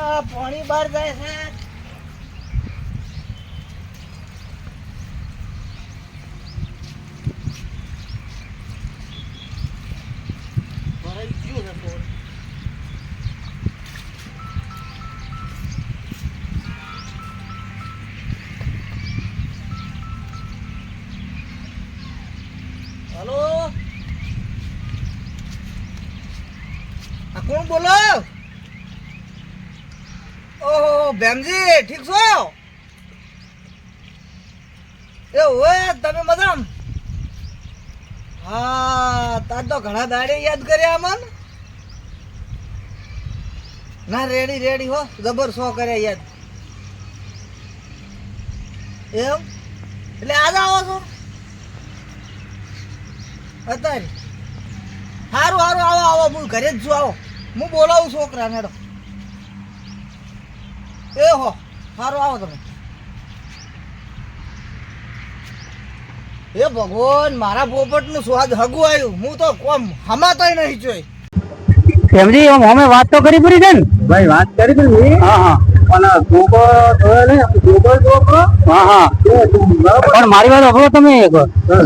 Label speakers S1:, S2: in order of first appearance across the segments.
S1: પાણી બહાર જાય છે. ભેમજી ઠીક છો? એ હોય તમે મજામ? હા, તાર તો ઘણા દાડે યાદ કર્યા મન ના, રેડી રેડી હો, જબર સો કર્યા યાદ. એમ? એટલે આજ આવો છો? અત્યારે. સારું સારું આવો આવો હું ઘરે જ છું, આવો. હું બોલાવું છોકરા નેડો એ હો સારું આવો તમે. એ ભગવાન મારા પોપટનું સ્વાદ હગું આવ્યું હું તો કોમ હમાતોય નહીં જોઈ.
S2: એમજી અમે વાત તો કરી પૂરી છે ને?
S3: ભાઈ વાત કરી પડી
S2: હા હા.
S3: પણ છોકરો જોયો ને છોકરો છોકરો
S2: હા હા.
S3: બરાબર.
S2: પણ મારી વાત સાંભળો તમે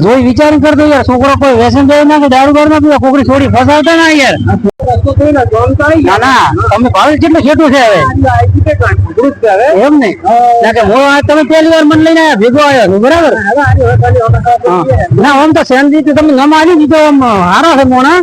S2: જોઈ વિચારી કરતો યાર છોકરો કોઈ વ્યસન જાય ના કે દારૂ ના પીવે છોકરી છોડી ફસાવતા ના યાર.
S3: ને જાણકારી
S2: ના ના તમે ભાવે કેટલું છેટું છે હવે? એમ ને ના કે હું તમે પહેલી વાર મને લઈને આવ્યા ભેગો આવ્યો બરાબર? ના આમ તો સેનજી તમે નમ આવી દીધો આમ હારો છે મોણા.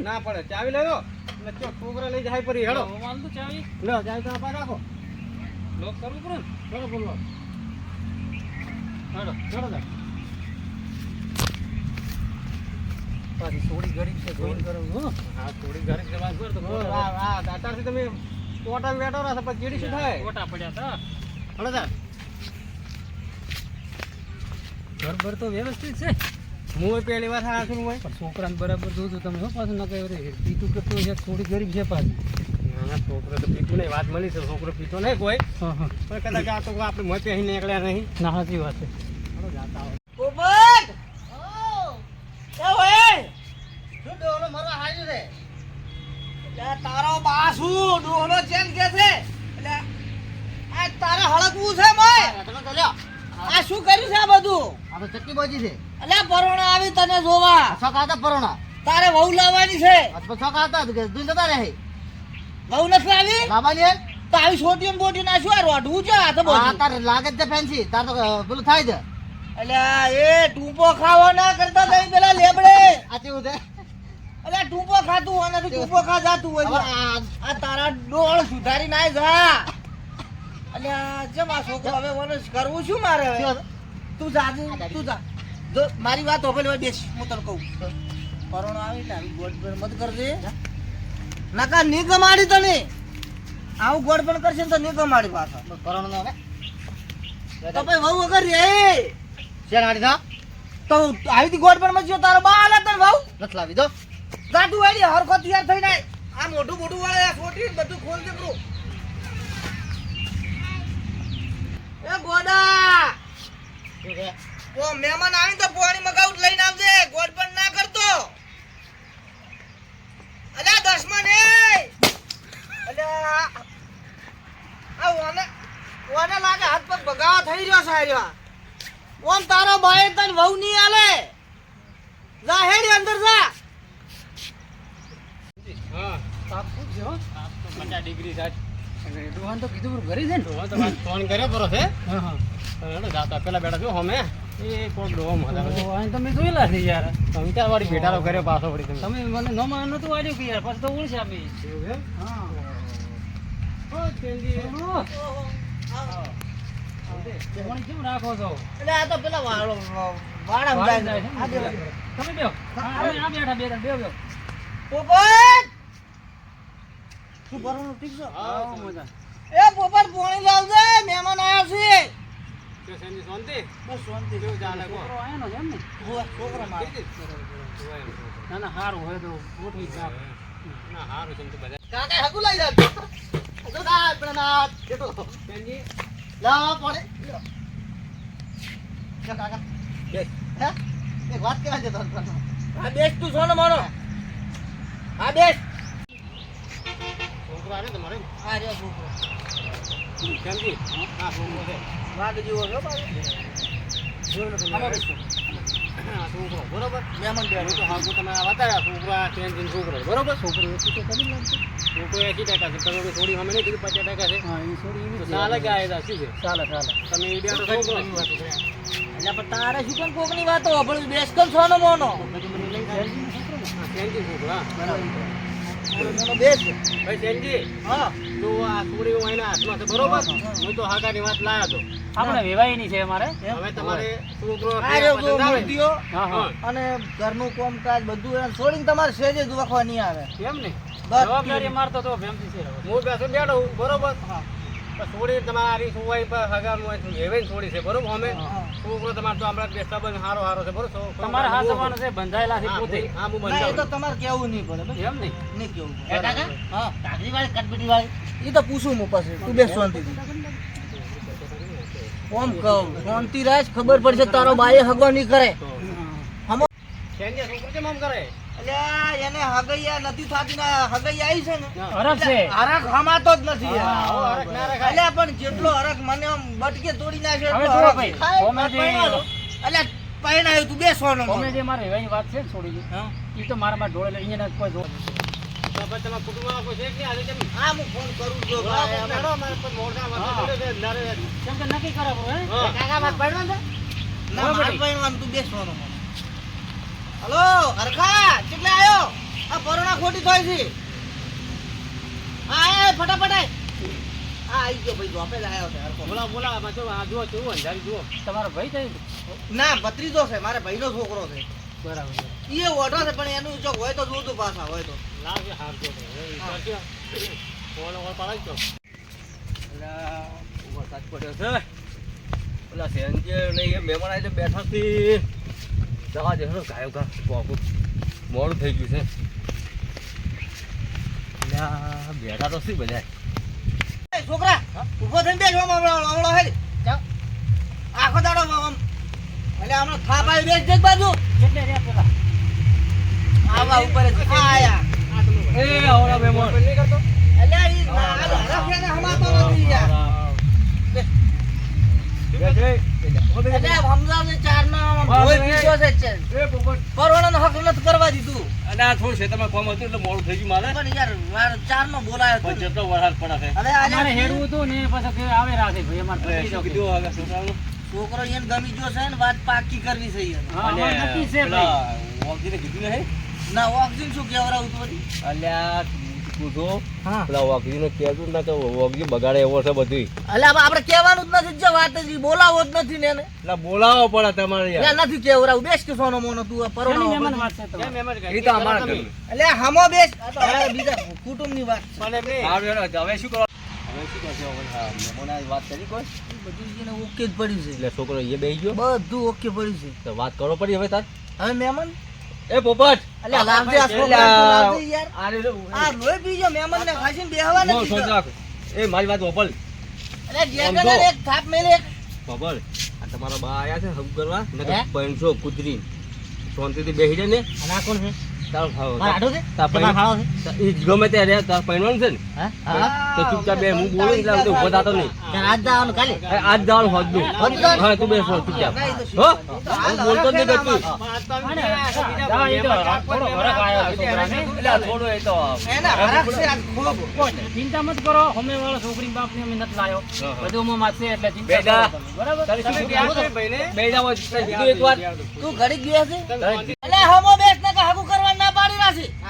S1: ના? પડે. ચાવી લેજો ને ચો છોકરા લઈ જાય પરી હેડો. ચાવી. લો ચાવી તો આપા રાખો. લોક કરવું પડે ને? બરોબર લો. હેડો હેડો જા પાછી થોડી ગરીબ છે જોઈન કરો હો. થોડી ગરીબ છે વાત કર તો હા હા અત્યારથી તમે ટોટા બેઠો રહેશે પછી કેડી શું થાય? ટોટા પડ્યા તો હળો જા
S2: ઘર ભર તો વ્યવસ્થિત છે.
S1: હું પહેલી વાર હા છું ભાઈ
S2: છોકરાને બરાબર જોજો તમે હો પાછું ન કહે પીતું કરતો છે થોડી ગરીબ છે પાછું.
S1: ના ના છોકરો તો પીતું નહીં વાત મળી છે છોકરો પીતો નહીં કોઈ. પણ કદાચ આ તો આપણે મોં અહીં નીકળ્યા નહીં.
S2: ના સાચી વાત છે
S1: પોપટ એ ઓય શું ડોલો મારો હાજુ છે એટલે તારો ડોહનો ચેન કે છે? એટલે આ તારે હળકવું છે મય? આ શું કર્યું છે આ બધું?
S3: આ તો ચક્કી બાજી છે.
S1: એટલે પરોણા આવી તને જોવા.
S3: હતા પરોણા?
S1: તારે વહુ લાવવાની છે.
S3: આ તો છોકરા હતા કે દૂધ જતા રહે.
S1: વહુ નથી આવી?
S3: લાવવાની
S1: તો આવી છોટી બોટી ના શું આ રોઢવું છે આ તો બધું.
S3: તાર લાગે છે ફેન્સી. તાર તો પેલું થાય છે
S1: એટલે એ ટૂંપો ખાવા ના કરતા તઈ પેલા લેબડે.
S3: આ કેવું છે?
S1: એટલે ટૂંપો ખાતું હોય ને ટૂંપો ખા જાતું હોય
S3: આ
S1: તારા ડોળ સુધારી નાય જા. અલ્યા જેમ આ છોકરો હવે મને કરવું શું મારે હવે. તું જા તું- જા. જો મારી વાત હોભેલ હોય બેસ હું તને કહું. પરોણો આવી ને આવી ગોળ પર મત કરજે. નકા ની કમાડી તને. આવું ગોળ પણ કરશે ને તો ની કમાડી પાછા.
S3: પરોણા હવે
S1: તો ભાઈ વહુ વગર રે
S3: શેર હાડી
S1: તો આવી ગોડ પણ મચ્યો તારો બા હાલે તને વહુ.
S3: નથી લાવી દો.
S1: જાતું વાળી હરખો તૈયાર થઈ જાય આ મોઢું મોઢું વાળે આ ફોટી બધું ખોલ દે બ્રો એ ગોડા! ઓ મહેમાન આવી તો પાણી મગાઉટ લઈને આવજે. ગોળ પણ ના કરતો. અલ્યા દસમા ને. અલ્યા આ ઓને ઓને લાગે હાથ પગ ભગાવા થઈ રહ્યો છે હાર્યો. ઓમ તારો ભાઈ તને વહુ નહીં આલે. જા હેડી અંદર જા હા
S2: તાપ ખૂબ છે હો.
S1: પચાસ ડિગ્રી સાહેબ.
S2: રોહન તો કીધું પણ ઘરે છે ને.
S1: તો ફોન કર્યો બરો છે.
S2: હા હા.
S1: જાતા પેલા બેઠા જો અમે. એ કોક
S2: તમે જોયેલા છે યાર.
S1: તમે ચાર વાળી ભેટારો કર્યો પાછો વળી તમે.
S2: તમે મને નોમાં નતું વાળ્યું કે યાર પછી તો
S1: એમ?
S2: હા.
S1: ઓ,
S2: કેમ રાખો છો?
S1: એટલે આ તો પેલા વાળો વાળા જાય
S2: જાય છે
S1: છે.
S2: તમે બેહો. અમે આ બેઠા બે બે બેહો
S1: પોપટ શું કરવાનું? ઠીક છે?
S2: હા, મજા.
S1: એ પોપટ પાણી લાવજે મહેમાન આયા છે.
S3: કે સેની શાંતિ?
S1: બસ શાંતિ.
S3: કેવું ચાલે?
S2: છોકરો આયાનો છે એમ ને?
S1: જુઓ, છોકરો મારો.
S2: ના, ના, હારું હોય તો ગોઠવી જ.
S3: ના હારું છે તો બધા.
S1: કાકા હકુ લઈ હજુ ના આપણે ના કેટલો
S3: સેનજી
S1: લાવ પડે કાકા.
S3: બેસ.
S1: હે? એક વાત કહેવા છે હા બેસ તું સોનો મોનો હા બેસ
S3: છોકરો આવે તમારે?
S1: હા રે છોકરો
S3: સેનજી હા છોકરો છે.
S1: વાઘ જેવો બાબુ.
S3: હા છોકરો બરોબર?
S1: બેઠો.
S3: તો હા તમે બતાવ્યા છોકરો આ સેનજી છોકરો બરોબર?
S2: છોકરો એટલું તો કરી લાગશે.
S3: છોકરો એસી ટકા છે તો થોડી અમે નહીં કીધું પચાસ ટકા છે.
S2: હા, એ છોડી
S3: ચાલે
S2: છે.
S3: કે આ શું છે?
S2: ચાલે, ચાલે.
S3: તમે એ બેઠો છોકરો
S1: એટલે પણ તારે શું કેમ કોકની વાતો? બેસ કમ સોનો મોનો.
S3: હા બરાબર છોકરો હા.
S1: મોનો બેસ
S3: ભાઈ સેનજી
S1: હા.
S3: તો આ છોડી હું એના હાથમાં છે બરોબર? હું તો હાકાની વાત લાયો હતો.
S2: આપણે વેવાઈની છે અમારે.
S3: હવે તમારે છોકરો
S1: આ રહ્યો જો
S3: પસંદ આવે
S1: મૂર્તિઓ
S2: હા હા.
S1: અને ઘરનું કામકાજ બધું એને છોડીને તમારે સેજે દુખવા નહીં આવે.
S2: કેમ ને? જવાબદારી મારતો તો ભેમથી છે.
S3: હું બેસો બેઠો બરોબર? છોડી તમારી સુવાઈ પર હગાનું હોય છે, છોડી છે બરોબર? અમે
S1: હા.
S3: છોકરો તમારે તો હમણાં બે બંધ હારો હારો છે બરોબર?
S2: તમારે હા જવાનો છે બંધાયેલા છે પોતે.
S3: હા હું
S1: ના તો તમારે કેવું નહીં પડે
S2: એમ નહીં.
S1: નહીં કેવું
S3: એ કાકા?
S1: હા.
S3: કાકડી વાળી કટપીટી વાળી
S1: એ તો પૂછું હું પાસે તું બેસ શાંતિથી કોમ કહું? શાંતિ રાજ ખબર પડશે તારો બાએ હગો નહીં કરે.
S3: સેનજી છોકરો કેમ આમ કરે
S1: અલ્યા એને હગૈયા નથી થાતી ને હગૈયા આવી છે ને.
S2: હરખ છે.
S1: હરખ હમાતો જ નથી.
S3: હા,
S1: યાર.
S3: આવો હરખ ના રખાય.
S1: અલ્યા પણ જેટલો હરક મને આમ બટકે તોડી નાખે એટલો તું
S2: જે મારે વેવાની વાત છે છોડી ગઈ એ તો મારા માં ઢોળે અહીંયા કોઈ જો
S3: તમારા કુટુંબમાં કોઈ છે કે આજે કેમ?
S1: હા હું ફોન કરું છું ભાઈ,
S3: અમારે પણ મોઢા વાતો છે, અંધારે.
S2: કેમ કે નક્કી કરો હે?
S1: કાકા વાત પડવા દે ના મારે પરણવાનું તું બેસવાનો હલો હરખા કેટલે આયો? આ પરોણા ખોટી થઈ છે. હા આય, આય, ફટાફટ આય. હા આવી ગયો ભાઈ જોપે જ આયો છે હરખો.
S3: બોલા બોલા આમાં જો આ જુઓ કેવું અંધારી જુઓ.
S2: તમારો ભાઈ થઈ
S1: ના? ભત્રીજો છે મારે ભાઈનો છોકરો છે.
S2: બરાબર
S1: એ ઓઢો છે પણ એનું ચોક હોય તો જોતું પાછા હોય તો.
S3: લાવજે હાર જો તો. એ. ફોન વોન પડાવી દો.
S4: વરસાદ પડ્યો છે. ઓલા સેન્જે એ મહેમાન આવી બેઠા થી જવા દે હેડો ગાયો ગા પોકું મોડું થઈ ગયું છે. બેઠા તો શું બધા?
S1: એ છોકરા ઊભો થઈને બેસવા હમણાં હમણાં આખો દાડો આમ આમ. એટલે હમણાં થાપ પાઈ બેસ દેખ બાજુ.
S2: કેટલે રે પેલા.
S1: આવા ઉપર જ. આયા.
S4: એ આવડા
S3: બે મોર?
S1: એટલે ઈ ના- હરખ હમાતો નથી યાર
S4: બેસ રે.
S1: એટલે સમજાવને ચારનો આમ ભોય પીછો છે જ છે.
S4: એ પોપટ.
S1: પરવાનાનો હક નથી કરવા દીધું
S4: અને આ થોડું ખેતરમાં કામ હતું એટલે મોડું થઈ ગયું મારે
S1: પણ યાર વાર ચારનો બોલાયો
S4: પણ જેટલો વરસાદ પડે છે
S2: અમારે હેડવું હતું ને પછી આવે રાખે ભાઈ અમારે
S4: એટલે
S2: પતી
S4: શું
S2: જશે.
S4: કીધું હવે છોકરાનું?
S1: છોકરો એને ગમી ગયો છે ને વાત પાકી કરવી છે
S2: નક્કી છે
S4: પેલા કીધું નહીં
S1: ના ઓક્સિજન શું
S4: અલ્યા તું જો
S1: હા.
S4: પેલા કેતું ના ને કે વાઘજી બગાડે એવો છે બધી.
S1: એટલે આપણે કહેવાનું જ નથી જે વાત જ બોલાવો જ નથી ને એને.
S4: એટલે બોલાવો પડે તમારે યાર.
S1: નથી કેવરાવું બેસ કે સોનો મોનો તું પરોણો
S2: મહેમાન વાત છે
S3: તો?
S4: એ તો અમારા.
S1: એટલે હમો બેસ. આ તો હવે બીજા કુટુંબની વાત
S3: પણ.
S4: હવે શું કરો? હવે શું કરશો? હવે? હા, મહેમાને આજ વાત કરી કોઈ?
S1: બધું એને ઓકે જ પડ્યું છે.
S4: એટલે છોકરો એ બેસી ગયો?
S1: બધું ઓકે પડ્યું છે.
S4: તો વાત કરો પડી હવે તાર.
S1: હવે મહેમાન?
S4: એ પોપટ.
S1: એટલે લાવજે આ છોકરા લાવજે યાર.
S4: આ
S1: રોય પીજો મહેમાન ને ખાસીને બેહવા નથી દીધો.
S4: એ મારી વાત ઓપલ
S1: અરે
S4: સમજો.
S1: એક થાપ મેલે એક
S4: ખબર આ તમારા બા આયા છે હમ કરવા? નકર પૈણસો કુતરી શાંતિથી બેસી જાય ને.
S1: અને આ કોણ છે?
S4: તારો
S1: છે?
S4: તાર
S1: છે?
S4: ગમે પૈણવાનું છે ને તો ચૂપચાપ બે હું બોલું એટલે ઊભો થતો નહીં.
S1: આજ જવાનું કાલે?
S4: આજ જવાનું હા તું બેસ ચૂપચાપ. હો. હું? બોલતો નહીં
S3: તો
S2: હા. ચિંતા મત કરો અમે વાળો છોકરી બાપ ને અમે નથી લાયો.
S4: હા, હા.
S2: બધું માં છે એટલે ચિંતા. બરાબર?
S1: તું ઘડી ગયા છે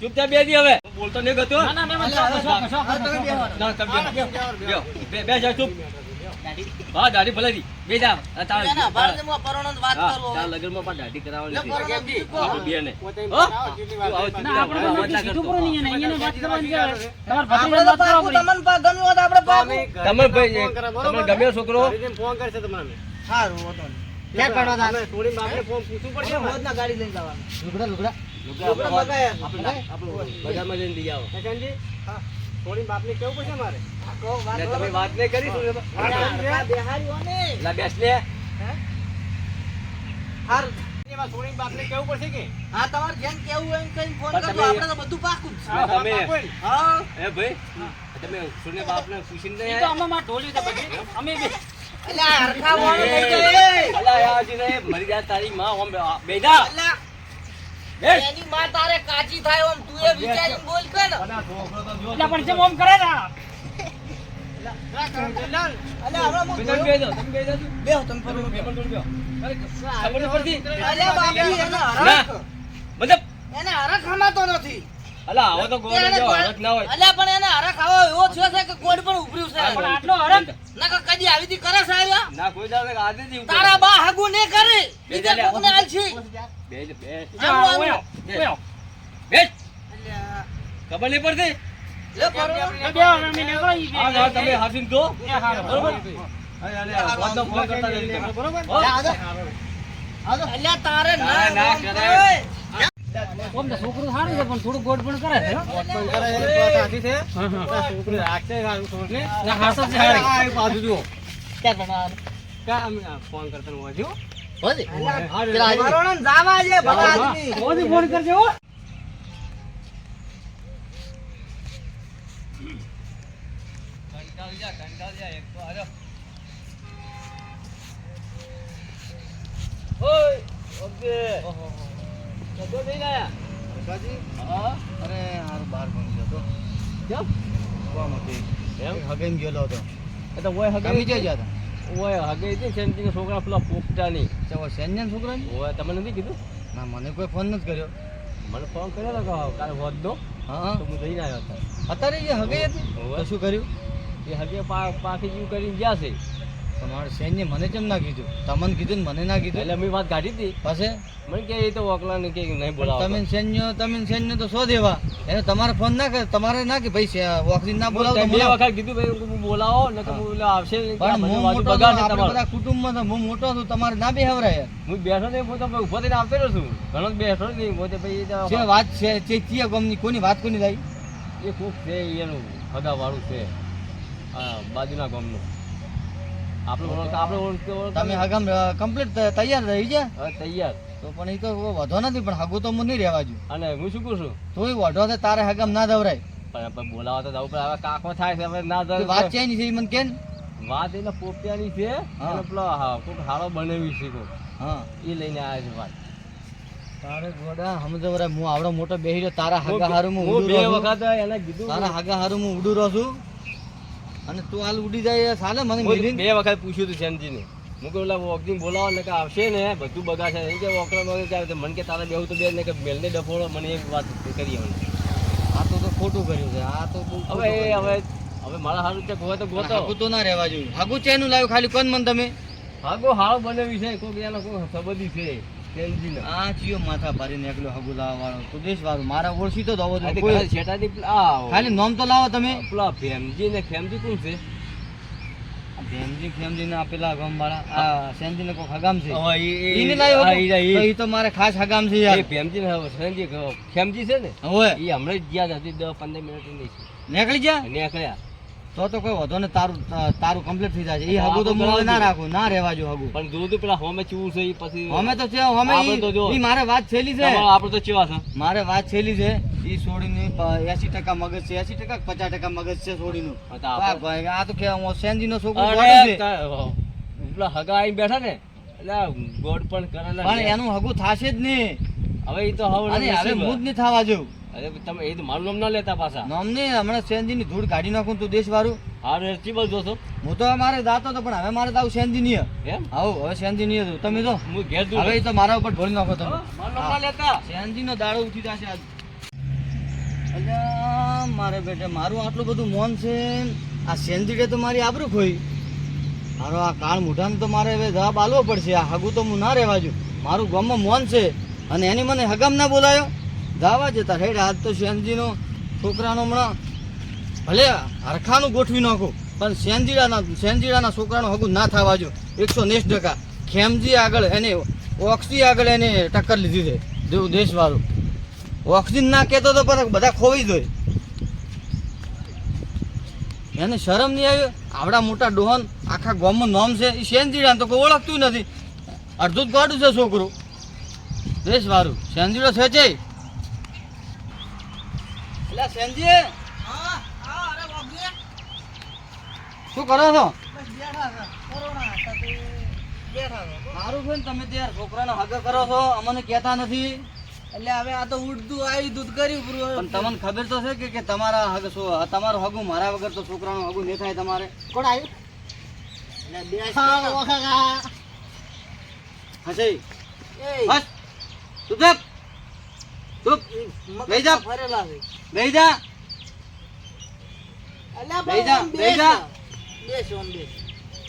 S1: ના, ના?
S4: ચૂપચાપ બેસી હવે. હું બોલતો નહીં ગતો.
S1: તમે બેહવાનું.
S4: ના તમે બે બે જા ચૂપ. હા દાઢી ભલે દી બે જા આ તાર
S1: હવે.
S4: લગનમાં પણ દાઢી કરાવવાની અવાજ ના. તમે ભાઈ તમને ગમ્યો છોકરો?
S3: ફોન કરશે તમને
S1: સારું,
S3: થોડી બાપને ફોન પૂછવું પડશે
S1: ગાડી લઈને જવાનું.
S4: લુગડા,
S1: લુગડા.
S4: બજારમાં જઈને લઈ આવો
S3: થોડી બાપને કેવું પડશે મારે
S1: આ કહો, વાત
S4: એટલે તમે વાત નહીં કરી શું એમાં?
S1: આ બેહારી હો ને.
S4: બેસ લે
S1: હારું.
S3: એમાં બાપને કેવું પડશે કે
S1: હા, તમારે જેમ કેવું એમ કહીને ફોન કરજો. આપણે તો બધું પાકું જ છે.
S4: હા, તમે
S1: હા.
S4: એ ભાઈ તમે સુને બાપને પૂછીને નહીં આયા?
S1: એટલે આ હરખા વાળું
S4: એ,
S1: થઈ જાય.
S4: અલા, યાર, હજી મરી જાય તારી માં ઓમ બે-
S1: અલા. એની માં તારે કાચી થાય ઓમ તું એ વિચારીને બોલ કે ને.
S4: એટલે પણ
S1: જેમ ઓમ કરે
S4: ના. મતલબ,
S1: એને હરખ રમાતો નથી.
S4: અલા, આવો તો ગોળ
S1: એને
S4: જેવો ના હોય.
S1: અલા, પણ એને હરખ આવો એવો થયો છે કે ગોળ પણ ઉભર્યું છે. નકર કદી આવી તી કરે છે
S4: ના, કોઈ દાડે આજે જ
S1: તારા બા હાગું નહીં કરે. બીજા
S4: લે, લે.
S1: કોકને આલશી.
S4: બેસ, બેસ.
S1: આવું, આવું.
S4: બેસ. બેસ.
S1: અલ્યા,
S4: ખબર નહીં પડતી
S1: લે ફરો.
S4: હા હા, તમે હાથીને જો. બરોબર? અરે, અરે, ફોનનો ફોન કરતા રહેજો
S3: બરોબર
S1: અલ્યા, તારે ના
S4: ના, ના,
S1: આમ તો.
S2: છોકરું સારું છે પણ થોડું ગોડ પણ કરે છે
S3: છે, સાચી છે છોકરી રાખશે સારું છોકરીને. આ એક બાજુ જુઓ ક્યાં આમ આ ફોન કરતા હું છે, હો?
S1: અલ્યા, જાવા છે ભલા આદમી.
S2: ફોન કરજો હો.
S4: કંટાળી જા, કંટાળી જા, એક તો હાલો. ઓય, ઓકે. કਦੋਂ જઈને આયા? હા?
S3: અરે હારું બહાર પણ ગયો તો
S4: કેમ?
S3: કોમ હતી
S4: એમ?
S3: હગેમ ગયેલો હતો.
S4: એ તો ઓય હગે
S3: ગમી ગયા હતા?
S4: ઓય હગે છે છોકરા પેલા પોપટાની
S3: ચાલો સૈન્ય છોકરા
S4: ઓય તમને નથી કીધું?
S3: ના મને કોઈ ફોન નથી કર્યો.
S4: મને ફોન કર્યો હતો કાલે હોત દો
S3: હા.
S4: તો હું જઈને આવ્યો હતો.
S3: અત્યારે જે હગે હતી?
S4: હોવે.
S3: શું કર્યું?
S4: એ હગે પા પાકી જેવું કરીને ગયા છે.
S3: તમારે સૈન્ય મને કેમ ના કીધું? તમને કીધું ને મને ના કીધું?
S4: એટલે મેં વાત કાઢી હતી.
S3: પાસે
S4: મને કે એ તો ઓકલાને કે નહીં બોલાવો
S3: તમે સૈન્ય તમે સૈન્ય તો શો દેવા. એને તમારે ફોન ના કરે તમારે ના કે ભાઈ ઓક્સિજન ના બોલાવો તો
S4: બે વખત કીધું ભાઈ હું બોલાવો ને કે હું આવશે નહીં
S3: પણ હું મોટો આપણે બધા કુટુંબમાં તો હું મોટો છું તમારે ના બેહવરાય.
S4: હું બેઠો નહીં હું તો ઊભો થઈને આવતો છું. ઘણો જ બેઠો જ હું તો ભાઈ
S3: જે વાત છે તે ચિયા ગમની કોની વાત કોની થાય?
S4: એ કોક છે એનું ખદા વાળું છે બાજુના ગામનું. આપણે ઓળખ આપણે ઓળખ ઓળખ
S3: તમે હગામ કમ્પ્લીટ તૈયાર રહી ગયા?
S4: તૈયાર.
S3: તો પણ એ તો વધો નથી પણ હગો તો હું નહીં રહેવા જો
S4: અને હું શું કહું છું?
S3: તોય વધો છે તારે હગામ ના દવરાય.
S4: પણ બોલાવા તો જવું પડે હવે કાકો થાય છે હવે ના
S3: તો વાત છે છે મને કેન?
S4: વાત એટલે પોપિયાની છે. અને પેલો હા હાળો બનાવી છે કોક.
S3: હા.
S4: એ લઈને આવ્યા છે વાત.
S3: તારે ગોડા સમજવરાય હું આવડો મોટો બેહી રહ્યો તારા હાગા હારું હું
S4: બે વખત એને કીધું
S3: તારા હાગા હારું હું ઉડું રહું છું. અને તું હાલ ઉડી જાય સાલે મને
S4: બે વખત પૂછ્યું હતું શ્યામજીને. હું કહું વોકિંગ બોલાવો ને કે આવશે ને બધું બગાડશે નહીં કે વોકડા વગર કે મને કે તારે બેવું તો બે ને કે મેલને ડફોડો મને એક વાત કરી આવે
S3: આ તો તો ખોટું કર્યું છે આ તો
S4: હવે હવે હવે મારા હારું છે
S3: ગોતો.
S4: ગોતો
S3: હાગું તો ના રહેવા જોઈએ. હાગું ચેનું લાવ્યું? ખાલી કોણ મન તમે?
S4: હાગો હાવ બનાવી છે કોઈ એનો કોઈ સંબંધી છે.
S3: આ ચિયો માથા ભરીને એકલો હાગું લાવવા વાળો તું દેશ વાળો મારા ઓળખી તો દવો કોઈ
S4: ખાલી શેઠાથી પેલા આ
S3: ખાલી નોમ તો લાવો તમે.
S4: પેલા ભેમજી ને ખેમજી કોણ છે?
S3: ભેમજી ખેમજી ના પેલા ગામ વાળા આ સેનજી ને કોઈ હગામ છે. લાવ્યો તો. મારે ખાસ હગામ છે યાર.
S4: ભેમજી ને છે ને?
S3: હવે.
S4: એ હમણાં જ ગયા હતા દસ પંદર મિનિટ નહીં
S3: નીકળી જા
S4: નીકળ્યા.
S3: તો તો કોઈ વધો ને તારું તારું કમ્પ્લીટ થઈ જાય એ હગું તો મોડે ના. રાખું ના રહેવા જો હગું.
S4: પણ જોયું પેલા હોમે ચૂવું છે પછી
S3: હોમે તો છે
S4: હોમે
S3: ઈ- મારે વાત છેલી છે.
S4: આપણે તો ચેવા છે?
S3: મારે વાત છેલી છે. ઈ છોડીને એસી ટકા મગજ છે. એસી ટકા પચાસ ટકા મગજ છે છોડીનું આ તો કે સેનજી નો છોકરો
S4: પેલા હગા આવી બેઠા ને એટલે ગોડ પણ કરેલા
S3: પણ એનું હગું થાશે જ નહીં.
S4: હવે એ તો હવે
S3: હવે
S4: નસીબ.
S3: નહીં થવા જેવું.
S4: અરે તમે એ મારું નામ ના લેતા પાછા.
S3: નામ નહીં હમણાં સેનજી ની ધૂળ કાઢી નાખું તું દેશ વાળું
S4: હારું હેડ ચી જોશો.
S3: હું તો મારે જાતો હતો પણ હવે મારે તો આવું સેન્જી નહીં
S4: એમ?
S3: આવું હવે સેન્જી નહીં તમે તો
S4: હું ઘેર દઉં
S3: હવે તો મારા ઉપર ઢોળી નાખો તમે.
S4: મારો ના લેતા.
S3: સેન્જી નો દાડો ઉઠી જશે આજ. અલ્યા મારે બેટે મારું આટલું બધું મોન છે. આ સેન્જી તો મારી આબરૂ ખોઈ. મારો આ કાળ મોઢાને તો મારે હવે જવાબ આલવો પડશે. આ હગું તો હું ના રહેવા જો મારું ગામમાં મોન છે. અને એની મને હગામ ના બોલાયો. જવા જતા હેડ આજ તો સેનજીનો છોકરાનો હમણાં ભલે હરખાનું ગોઠવી નાખો, પણ સેનજીડાના સેનજીડાના છોકરાનો હગું ના થવા જો. એકસો નેસ ટકા. ખેમજી આગળ એને ઓક્સી આગળ એને ટક્કર લીધી છે જેવું દેશવાળું. ઓક્સિજન ના કહેતો તો પણ બધા ખોવી દોય એને શરમ નહીં આવ્યો આવડા મોટા ડોહન, આખા ગામમાં નામ છે. એ સેનજીડા તો કોઈ ઓળખતું નથી. અડધું જ ગાડું છે છોકરું. દેશવાળું. સેનજીડો છે છે એટલે સેનજી શું કરો છો? સારું છે ને તમે ત્યાં છોકરાનો હગ કરો છો? અમને કહેતા નથી.
S1: એટલે હવે આ તો ઉડતું આવી દૂધ કર્યું
S3: પણ તમને ખબર તો છે કે તમારા હગ શું તમારું હગું મારા વગર તો છોકરાનું હગું નહીં થાય તમારે?
S1: કોણ આવ્યું?
S3: હશે તું ચૂપ બેહી જા.
S1: ફરેલા
S3: બેહી જા. લઈ જા, લઈ જા.
S1: બેસ ઓન બેસ.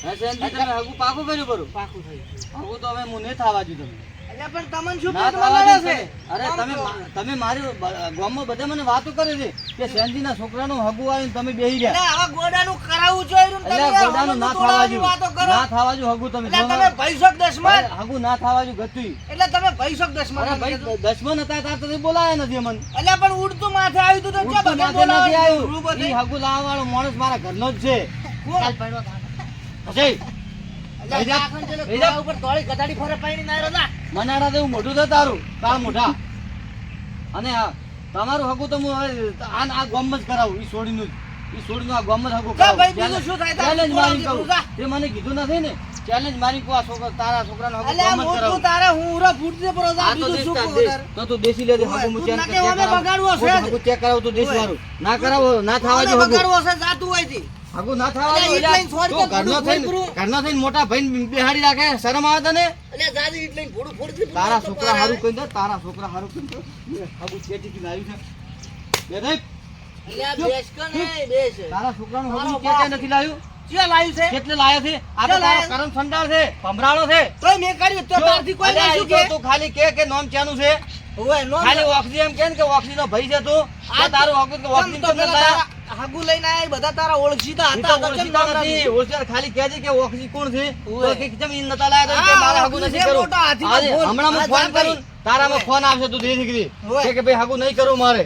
S3: હે તમે હગું પાકું કર્યું બરું?
S1: પાકું થઈ ગયું.
S3: હગું તો હવે મુને થવા દીધું
S1: અલ્યા પણ તમને શું
S3: ના
S1: પેટમાં
S3: થવા
S1: લડે
S3: દઉં
S1: છે?
S3: અરે તમે તમે મારી ગામમાં બધે મને વાતો કરે છે કે સેનજીના છોકરાનું હગું આવીને તમે બેહી ગયા.
S1: એટલે ગોડાનું કરાવવું જોઈએ
S3: એટલે ગોડાનું ના થવા જો ના થવા જો હગું તમે
S1: એટલે તમે પૈસો દસમન.
S3: હગું ના થવા જો ગતું
S1: એટલે તમે પૈસો દસમન
S3: અરે ભાઈ દસમન હતા તાર તો બોલાયા નથી
S1: એટલે પણ ઉડતું માથે આવ્યું તું તો ક્યાં
S3: માથે
S1: બધે
S3: નથી આવ્યું. ઈ હગું લાવવા વાળો માણસ મારા ઘરનો જ છે.
S1: કોણ? તોડા ઉપર તોડી ગધાડી ફરે પાણી ના રહ્યો ના.
S3: મનાડા દેવું મોઢું છે તારું તાર મોઢા અને તમારું હકું તો હું આ આ ગોમ જ કરાવું એ છોડીનું જ એ છોડીનું આ ગોમ જ
S1: હકું
S3: કરાવું
S1: શું થાય?
S3: ચેલેન્જ મારી
S1: જા.
S3: તે મને કીધું નથી ને ચેલેન્જ મારી કહું આ છોકરા તારા છોકરાનો
S1: હકું
S3: ગોમ જ કરાવું
S1: તારે હું ઉરા ફૂટજે પરો
S3: આ
S1: બીજું શું.
S3: તારે? તો તું દેશી લેજે હગું હું ચેક
S1: કે
S3: કરાવું.
S1: બગાડવો છે
S3: હું ચેક કરાવું તું દેશ મારું ના કરાવો ના થાવા જો હકું
S1: બગાડવો છે, જાતું હોયથી.
S3: હગું ના થવા. થઈને મોટા ભાઈને બિહારી રાખે. શરમ આવે તને? તારા છોકરા હારું કહી દે તારા છોકરા હારું કહી દે. હગું છેટી થી લાવ્યું છે. બે દે
S1: અલ્યા, બેસ કે નહીં, બેસ.
S3: તારા છોકરા
S1: નું.
S3: ચેટે નથી લાવ્યું? કેટલે લાવ્યો છે? આ તો તારો કરમ સંડાળ છે ભમરાળો છે.
S1: તો મેં કર્યું, તો તારથી કોઈ શું કે?
S3: તું ખાલી કે કે નોમ ચાનું છે?
S1: ઓય, નોમ
S3: ખાલી ઓક્સિજન એમ કે ને કે ઓક્સી નો ભાઈ છે તું?
S1: આ
S3: તારું ઓક્સિજન તો
S1: તમ તો
S3: લાયા?
S1: હાગુ લઈને આયા, બધા તારા ઓળખીતા હતા,
S3: તો
S1: કેમ
S3: નથી.
S1: રાખ્યું?
S3: ખાલી કહે છે કે ઓક્સી કોણ છે? તો કે કેમ નતા લાયા તો મારે હગું નથી
S1: કરો.
S3: હમણાં હું ફોન કરું. તારામાં. ફોન આવશે તું દેખી દીકરી કે ભાઈ હાગુ નહીં કરો મારે.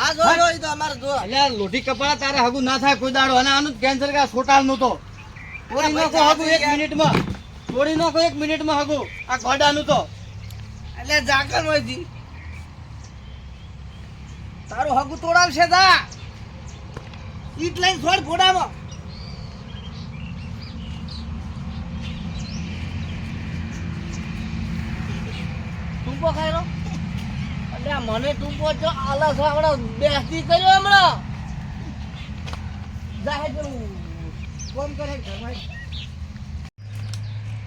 S1: આ જો, જો, તો અમારે જો.
S3: અલ્યા લોઢી કપાળા તારે હાગુ ના થાય કોઈ દાડો. અને આનું કેન્સર કે છોટાલનું તો.
S1: ભાઈ,
S3: નાખો હગું એક. મિનિટમાં. તોડી નાખો એક મિનિટમાં હાગુ આ ગોડાનું તો.
S1: એટલે જાગર હોયથી. તારું હગુ તોડાવશે તા ઈટ લઈને છોડ ફોડામાં ટૂંપો ખાઈ રો મને ટૂંપો જો આલસ હમણાં બેસતી કર્યો હમણાં. જાહેર પેલું કોમ કરે ઘરમાં.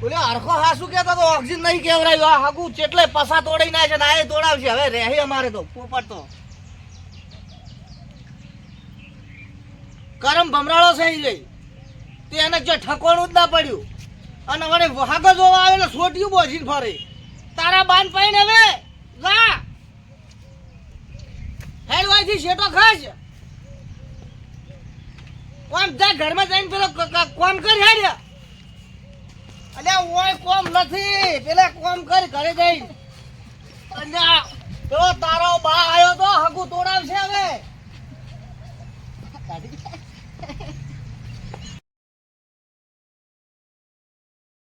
S1: ઓલે હરખો હાસુ કેતો તો ઓક્સિજન નહીં કેવરાયું. આ હાગુ ચેટલે પસા તોડી નાખે ને આ તોડાવશે. હવે રહે અમારે તો, પોપટ તો. કરમ ભમરાળો થઈ ગઈ. તે એને જો ઠકોણું જ ના પડ્યું. અને વળે હાગો જોવા આવે ને સોટિયું બોજીને ફરે. તારા બાન પાઈને હવે? જા. હેડવાઈથી શેટો ખાસ કોમ જા ઘરમાં જઈને પેલો કોમ કરી હેડ્યા. અલ્યા ઓય કોમ નથી. પેલા કોમ કર ઘરે જઈ અલ્યા પેલો તારો બા આવ્યો તો હગુ તોડાવશે હવે.